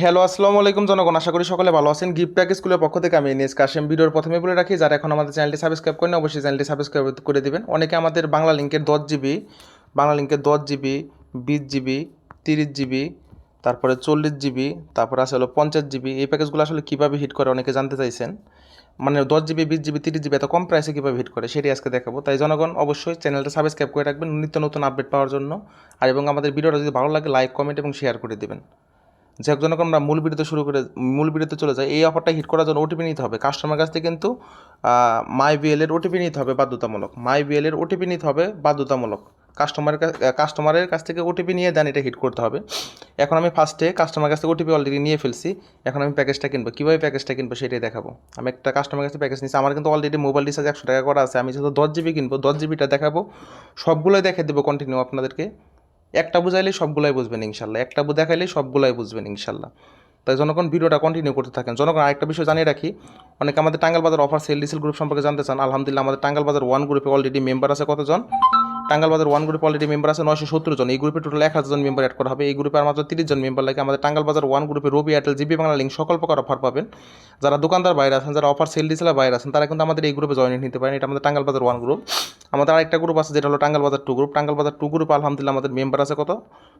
Hello, আসসালামু আলাইকুম জনগণ। আশা করি সকলে ভালো আছেন। গিফট প্যাক স্কুলের পক্ষ থেকে আমি এনএস কাশেম ভিডিওর প্রথমে বলে রাখি, যারা এখন আমাদের চ্যানেলটি সাবস্ক্রাইব করেন অবশ্যই চ্যানেলটি সাবস্ক্রাইব করে দেবেন। অনেকে আমাদের বাংলা লিঙ্কের দশ জিবি, বাংলা লিঙ্কের দশ জিবি, বিশ জিবি, তিরিশ জিবি, তারপরে চল্লিশ জিবি, তারপরে আছে হলো পঞ্চাশ জিবি। এই প্যাকেজগুলো আসলে কীভাবে হিট করে অনেকে জানতে চাইছেন। মানে দশ জিবি, বিশ জিবি, তিরিশ জিবি এত কম প্রাইসে কীভাবে হিট করে সেটি আজকে দেখাবো। তাই জনগণ, অবশ্যই চ্যানেলটা সাবস্ক্রাইব করে রাখবেন। নিত্য নতুন আপডেট পাওয়ার জন্য। আর এবং আমাদের ভিডিওটা যদি ভালো লাগে লাইক কমেন্ট এবং শেয়ার করে দেবেন। যে একজনক আমরা মূল বিড়িতে শুরু করে মূল বিড়িতে চলে যাই, এই অফারটা হিট করার জন্য ওটিপি নিতে হবে। কাস্টমার কাছ থেকে কিন্তু মাই বিএলের ওটিপি নিতে হবে বাধ্যতামূলক। মাই বিএলের ওটিপি নিতে হবে বাধ্যতামূলক। কাস্টমারের কাস্টমারের কাছ থেকে ওটিপি নিয়ে দেন, এটা হিট করতে হবে। এখন আমি ফার্স্টে কাস্টমার কাছ থেকে ওটিপি অলরেডি নিয়ে ফেলছি। এখন আমি প্যাকেজটা কিনবো। কীভাবে প্যাকেজটা কিনবো সেটাই দেখাবো। আমি একটা কাস্টমার কাছে প্যাকেজ নিচ্ছি আমার কিন্তু অলরেডি মোবাইল রিচার্জ একশো টাকা করা আছে। আমি যেহেতু দশ জিবি কিনবো, দশ জিবিটা দেখাবো। সবগুলোই দেখে দেবো কন্টিনিউ আপনাদেরকে। একটা বুঝাইলেই সবগুলাই বুঝবেন ইনশাল্লাহ, একটা বু দেখাইলেই সবগুলাই বুঝবেন ইনশাল্লাহ। তাই জনগণ ভিডিওটা কন্টিনিউ করতে থাকেন। জনগণ আরেকটা বিষয় জানিয়ে রাখি, অনেকে আমাদের টাঙ্গাল বাজার অফার সেল ডিসেল গ্রুপ সম্পর্কে জানতে চান, আলহামদুলিল্লাহ আমাদের টাঙ্গাল বাজার ওয়ান গ্রুপে অলরেডি মেম্বার আছে কতজন? টাঙ্গাল বাজার ওয়ান গ্রুপে অলরেডি মেম্বার আছে নয়শো সত্তর জন। এই গ্রুপে টোটাল এক হাজার জন মেম্বার অ্যাড করা হবে। এই গ্রুপে আর মাত্র তিরিশ জন মেম্বার লাগে। আমাদের টাঙ্গাল বাজার ওয়ান গ্রুপে Robi Airtel, GB Bangla link সকল প্রকার অফার পাবেন। যারা দোকানদার বাইরে আছেন, যারা অফার সেল ডিসেলের বাইরে আছেন, তারা কিন্তু আমাদের এই গ্রুপে জয়েন নিতে পারেন। এটা আমাদের টাঙ্গাল বাজার ওয়ান গ্রুপ আমাদের আরেকটা গ্রুপ আছে, যেটা হলো টাঙ্গাল বাজার টু গ্রুপ টাঙ্গাল বাজার টু গ্রুপে আলহামদুলিল্লাহ আমাদের মেম্বার আছে কত?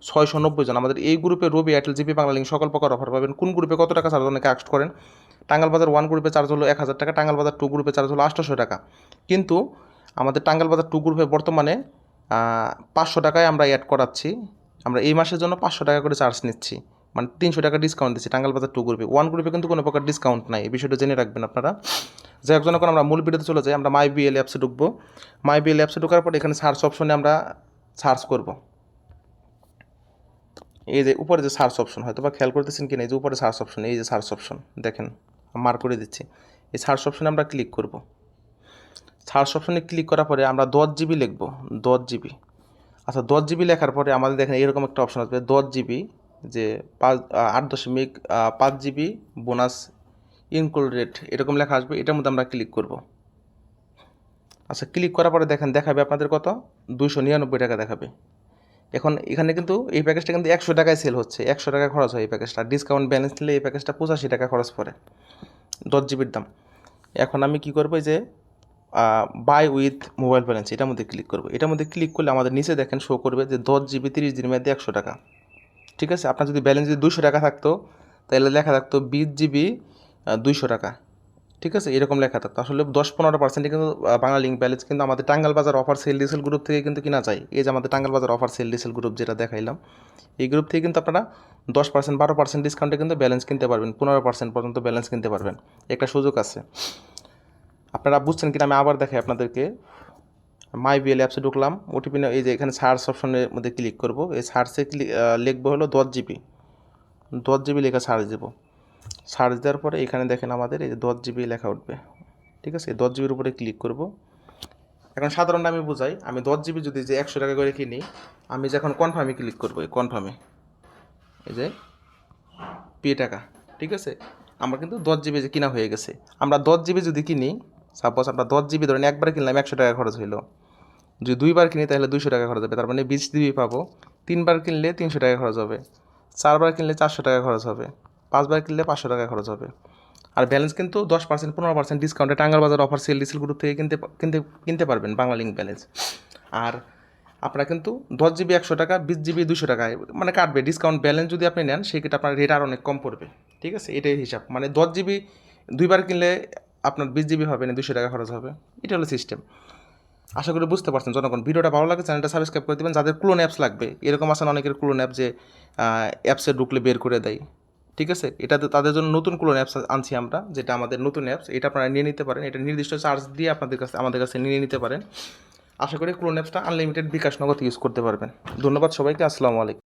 ছয়শো নব্বই জন। আমাদের এই গ্রুপে Robi Airtel GB Bangla link সকল প্রকার অফার পাবেন। কোন গ্রুপে কত টাকা চার্জ অনেকে আক্ট করেন। টাঙ্গাল বাজার ওয়ান গ্রুপে চার্জ হলো এক হাজার টাকা টাঙ্গাল বাজার টু গ্রুপে চার্জ হলো আটশোশো টাকা। কিন্তু আমাদের টাঙ্গাল বাজার টু গ্রুপে বর্তমানে পাঁচশো টাকায় আমরা অ্যাড করাচ্ছি। আমরা এই মাসের জন্য পাঁচশো টাকা করে চার্জ নিচ্ছি। মানে তিনশো টাকা ডিসকাউন্ট দিচ্ছি টাঙ্গাল বাজার টু গ্রুপে ওয়ান গ্রুপে কিন্তু কোনো প্রকার ডিসকাউন্ট নাই। এই বিষয়টা জেনে রাখবেন আপনারা। যাই হোক যখন আমরা মূল ভিডিওতে চলে যাই, আমরা মাই বিএল অ্যাপসে ঢুকবো। মাই বিএল অ্যাপসে ঢোকার পর এখানে সার্চ অপশনে আমরা সার্চ করব। এই যে উপরে যে সার্চ অপশন হয়তো বা খেয়াল করতেছেন কিনা, এই যে উপরে সার্চ অপশন এই যে সার্চ অপশন দেখেন মার করে দিচ্ছি। এই সার্চ অপশনে আমরা ক্লিক করব। সার্চ অপশনে ক্লিক করার পরে আমরা দশ জিবি লিখব, দশ জিবি আচ্ছা দশ জিবি লেখার পরে আমাদের দেখেন এরকম একটা অপশন আসবে, দশ জিবি যে পাঁচ আট দশমিক পাঁচ জিবি বোনাস ইনক্লুডেড এরকম লেখা আসবে, এটার মধ্যে আমরা ক্লিক করব। আচ্ছা ক্লিক করার পরে দেখেন, দেখাবে আপনাদের কত? দুশো নিরানব্বই টাকা দেখাবে। এখন এখানে কিন্তু এই প্যাকেজটা কিন্তু একশো টাকায় সেল হচ্ছে, একশো টাকা খরচ হয় এই প্যাকেজটা ডিসকাউন্ট ব্যালেন্স নিলে এই প্যাকেজটা পঁচাশি টাকা খরচ পড়ে, দশ জিবির দাম। এখন আমি কি করব যে বাই উইথ মোবাইল ব্যালেন্স এটার মধ্যে ক্লিক করব। এটার মধ্যে ক্লিক করলে আমাদের নিচে দেখেন শো করবে যে দশ জিবি তিরিশ দিনের মধ্যে একশো টাকা। ঠিক আছে? আপনার যদি ব্যালেন্স যদি দুশো টাকা থাকতো, তাহলে লেখা থাকতো বিশ জিবি দুইশো টাকা। ঠিক আছে? এরকম লেখা থাকতো আসলে দশ পনেরো পার্সেন্টে কিন্তু বাংলা লিঙ্ক ব্যালেন্স কিন্তু আমাদের টাঙ্গাল বাজার অফার সেল ডিসেল গ্রুপ থেকে কিন্তু কিনা যায়। এই যে আমাদের টাঙ্গাল বাজার অফার সেল ডিসেল গ্রুপ যেটা দেখাইলাম, এই গ্রুপ থেকে কিন্তু আপনারা দশ পার্সেন্ট বারো পার্সেন্ট ডিসকাউন্টে কিন্তু ব্যালেন্স কিনতে পারবেন। পনেরো পার্সেন্ট পর্যন্ত ব্যালেন্স কিনতে পারবেন। একটা সুযোগ আছে। আপনারা বুঝছেন কিনা? আমি আবার দেখাই আপনাদেরকে। মাই বিএল অ্যাপসে ঢুকলাম। ওটিপি এই যে এখানে সার্চ অপশনের মধ্যে ক্লিক করব। এই সার্চে ক্লিক লিখব হলো দশ জিবি দশ জিবি লেখা সার্চ দেবো। সার্চ দেওয়ার পরে এখানে দেখেন আমাদের এই যে দশ জিবি লেখা উঠবে। ঠিক আছে? দশ জিবির উপরে ক্লিক করব। এখন সাধারণত আমি বুঝাই, আমি দশ জিবি যদি যে একশো টাকা করে কিনি, আমি যখন কনফার্মে ক্লিক করব, এই কনফার্মে এই যে পে টাকা, ঠিক আছে? আমার কিন্তু দশ জিবি যে কিনা হয়ে গেছে। আমরা দশ জিবি যদি কিনি সাপোজ আমরা দশ জিবি ধরেন একবার কিনলাম, একশো টাকা খরচ হইল। যদি দুইবার কিনি, তাহলে দুইশো টাকা খরচ হবে। তার মানে বিশ জিবি পাবো। তিনবার কিনলে তিনশো টাকা খরচ হবে। চারবার কিনলে চারশো টাকা খরচ হবে। পাঁচবার কিনলে পাঁচশো টাকা খরচ হবে। আর ব্যালেন্স কিন্তু দশ পার্সেন্ট পনেরো পার্সেন্ট ডিসকাউন্টে টাঙ্গাল বাজার অফার সেল ডিসেল গ্রুপ থেকে কিনতে কিনতে কিনতে পারবেন বাংলা লিঙ্ক ব্যালেন্স আর আপনারা কিন্তু দশ জিবি একশো টাকা, বিশ জিবি দুশো টাকায় মানে কাটবে। ডিসকাউন্ট ব্যালেন্স যদি আপনি নেন, সেক্ষেত্রে আপনার রেট আর অনেক কম পড়বে। ঠিক আছে? এটাই হিসাব। মানে দশ জিবি দুইবার কিনলে আপনার বিশ জিবি হবে না দুশো টাকা খরচ হবে। এটা হলো সিস্টেম আশা করি বুঝতে পারছেন জনগণ। ভিডিওটা ভালো লাগে চ্যানেলটা সাবস্ক্রাইব করে দেবেন। যাদের ক্লোন অ্যাপস লাগবে, এরকম আছেন অনেকের ক্লোন অ্যাপ যে অ্যাপসে ঢুকলে বের করে দেয়। ঠিক আছে? এটাতে তাদের জন্য নতুন কোনো অ্যাপস আনছি আমরা, যেটা আমাদের নতুন অ্যাপস এটা আপনারা নিয়ে নিতে পারেন। এটা নির্দিষ্ট চার্জ দিয়ে আপনাদের কাছে আমাদের কাছে নিয়ে নিতে পারেন। আশা করি ক্লোন অ্যাপসটা আনলিমিটেড বিকাশ নগদ ইউজ করতে পারবেন। ধন্যবাদ সবাইকে, আসসালামু আলাইকুম।